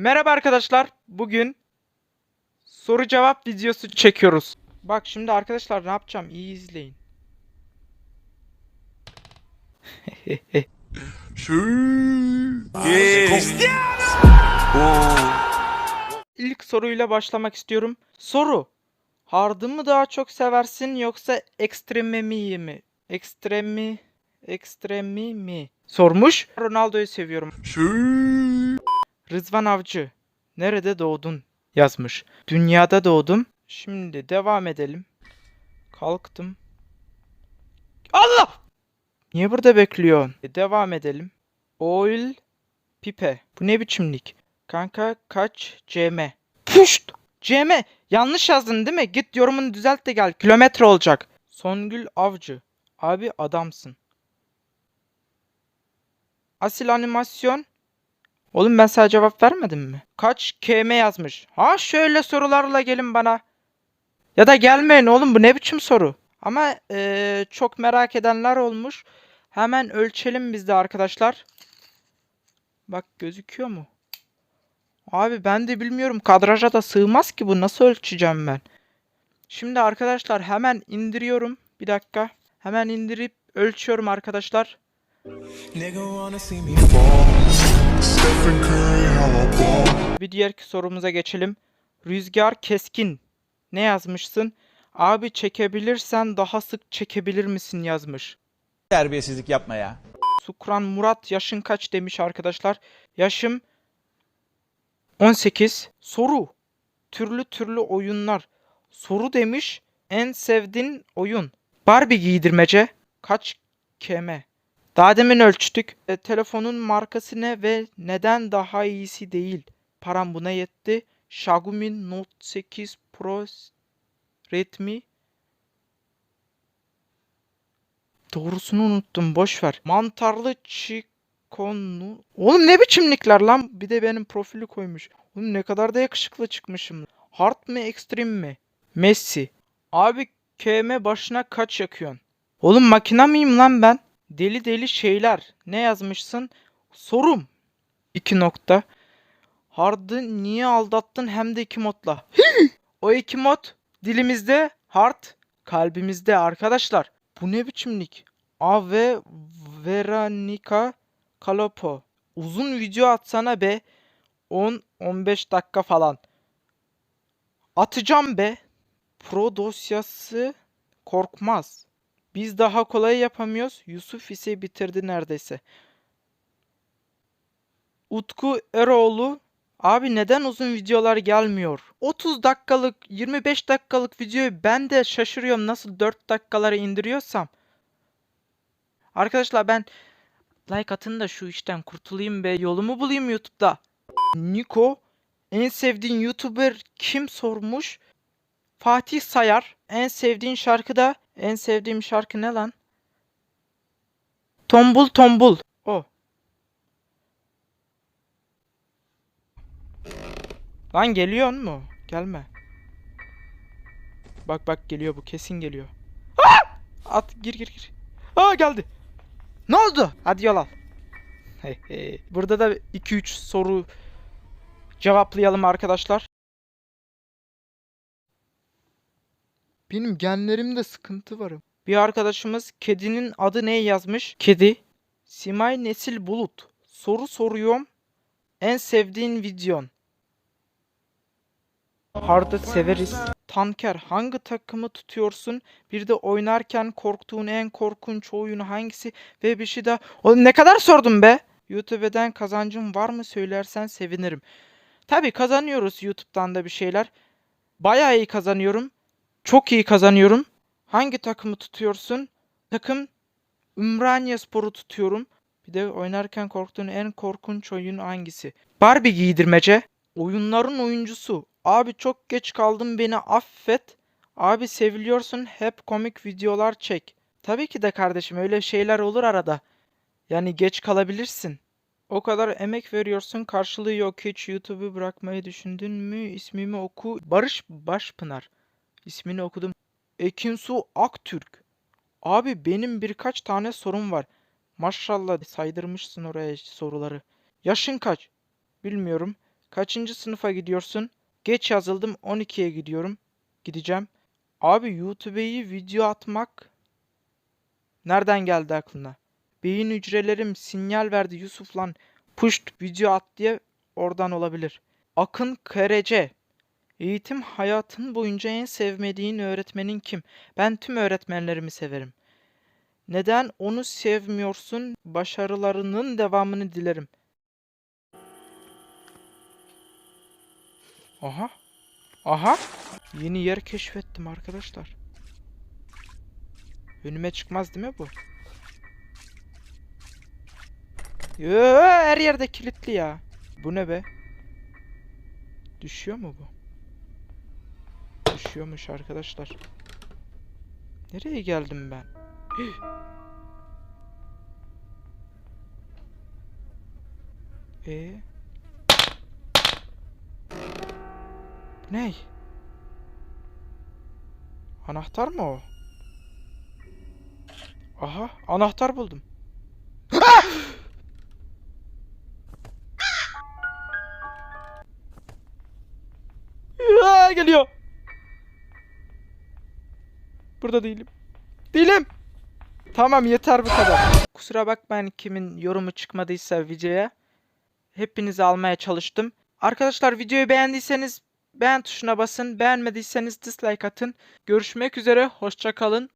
Merhaba arkadaşlar. Bugün soru cevap videosu çekiyoruz. Bak şimdi arkadaşlar ne yapacağım? İyi izleyin. İlk soruyla başlamak istiyorum. Soru. Hard'ı mı daha çok seversin yoksa ekstremi mi? Ekstremi ekstremi mi? Sormuş. Ronaldo'yu seviyorum. Rızvan Avcı. Nerede doğdun? Yazmış. Dünyada doğdum. Şimdi devam edelim. Kalktım. Allah! Niye burada bekliyorsun? E, devam edelim. Oil pipe. Bu ne biçimlik? Kanka kaç cm? Puşt! cm. Yanlış yazdın değil mi? Git yorumunu düzelt de gel. Kilometre olacak. Songül Avcı. Abi adamsın. Asil animasyon. Oğlum ben sana cevap vermedim mi? Kaç km yazmış? Ha şöyle sorularla gelin bana. Ya da gelmeyin oğlum bu ne biçim soru? Ama eee, çok merak edenler olmuş. Hemen ölçelim biz de arkadaşlar. Bak gözüküyor mu? Abi ben de bilmiyorum. Kadraja da sığmaz ki bu. Nasıl ölçeceğim ben? Şimdi arkadaşlar hemen indiriyorum. Bir dakika. Hemen indirip ölçüyorum arkadaşlar. Bir diğer sorumuza geçelim. Rüzgar Keskin. Ne yazmışsın? Abi çekebilirsen daha sık çekebilir misin yazmış. terbiyesizlik yapma ya. Sukran Murat yaşın kaç demiş arkadaşlar. Yaşım 18. Soru. Türlü türlü oyunlar. Soru demiş. En sevdiğin oyun. Barbie giydirmece. Kaç km? Daha demin ölçtük. E, telefonun markası ne ve neden daha iyisi değil? Param buna yetti. Xiaomi Note 8 Pro Redmi Doğrusunu unuttum boş ver. Mantarlı çikonu. Oğlum ne biçimlikler lan? Bir de benim profili koymuş. Oğlum ne kadar da yakışıklı çıkmışım. Hard mı extreme mi? Messi. Abi KM başına kaç yakıyorsun? Oğlum makina mıyım lan ben? Deli deli şeyler. Ne yazmışsın? Sorum. İki nokta. Hard'ı niye aldattın hem de iki modla? o iki mod dilimizde hard, kalbimizde arkadaşlar. Bu ne biçimlik? Ave Veronica Kalopo. Uzun video atsana be. 10-15 dakika falan. Atacağım be. Pro dosyası korkmaz. Biz daha kolay yapamıyoruz. Yusuf ise bitirdi neredeyse. Utku Eroğlu Abi neden uzun videolar gelmiyor? 30 dakikalık, 25 dakikalık videoyu ben de şaşırıyorum nasıl 4 dakikalara indiriyorsam. Arkadaşlar ben like atın da şu işten kurtulayım be. Yolumu bulayım YouTube'da. Niko en sevdiğin YouTuber kim sormuş? Fatih Sayar. En sevdiğin şarkı da en sevdiğim şarkı ne lan? Tombul Tombul. O. Lan geliyor mu? Gelme. Bak bak geliyor bu kesin geliyor. Aa! At gir gir gir. Aa geldi. Ne oldu? Hadi yol al. Burada da 2-3 soru cevaplayalım arkadaşlar. Benim genlerimde sıkıntı var. Bir arkadaşımız kedinin adı ne yazmış? Kedi. Simay Nesil Bulut. Soru soruyorum. En sevdiğin videon. Hard'ı severiz. Tanker hangi takımı tutuyorsun? Bir de oynarken korktuğun en korkunç oyun hangisi? Ve bir şey daha. Oğlum ne kadar sordum be? YouTube'den kazancın var mı söylersen sevinirim. Tabii kazanıyoruz YouTube'dan da bir şeyler. Bayağı iyi kazanıyorum. Çok iyi kazanıyorum. Hangi takımı tutuyorsun? Takım Ümraniye Spor'u tutuyorum. Bir de oynarken korktuğun en korkunç oyun hangisi? Barbie giydirmece. Oyunların oyuncusu. Abi çok geç kaldım beni affet. Abi seviliyorsun hep komik videolar çek. Tabii ki de kardeşim öyle şeyler olur arada. Yani geç kalabilirsin. O kadar emek veriyorsun karşılığı yok hiç YouTube'u bırakmayı düşündün mü? İsmimi oku. Barış Başpınar. İsmini okudum. Ekinsu Aktürk. Abi benim birkaç tane sorum var. Maşallah saydırmışsın oraya soruları. Yaşın kaç? Bilmiyorum. Kaçıncı sınıfa gidiyorsun? Geç yazıldım 12'ye gidiyorum. Gideceğim. Abi YouTube'yi video atmak nereden geldi aklına? Beyin hücrelerim sinyal verdi Yusuf lan push video at diye oradan olabilir. Akın Kerece. Eğitim hayatın boyunca en sevmediğin öğretmenin kim? Ben tüm öğretmenlerimi severim. Neden onu sevmiyorsun? Başarılarının devamını dilerim. Aha. Aha. Yeni yer keşfettim arkadaşlar. Önüme çıkmaz değil mi bu? Yoo, her yerde kilitli ya. Bu ne be? Düşüyor mu bu? Düşüyormuş arkadaşlar. Nereye geldim ben? E Bu ne? Anahtar mı o? Aha, anahtar buldum. Aa, geliyor. Burada değilim. Değilim. Tamam yeter bu kadar. Kusura bakmayın kimin yorumu çıkmadıysa videoya. Hepinizi almaya çalıştım. Arkadaşlar videoyu beğendiyseniz beğen tuşuna basın. Beğenmediyseniz dislike atın. Görüşmek üzere. Hoşça kalın.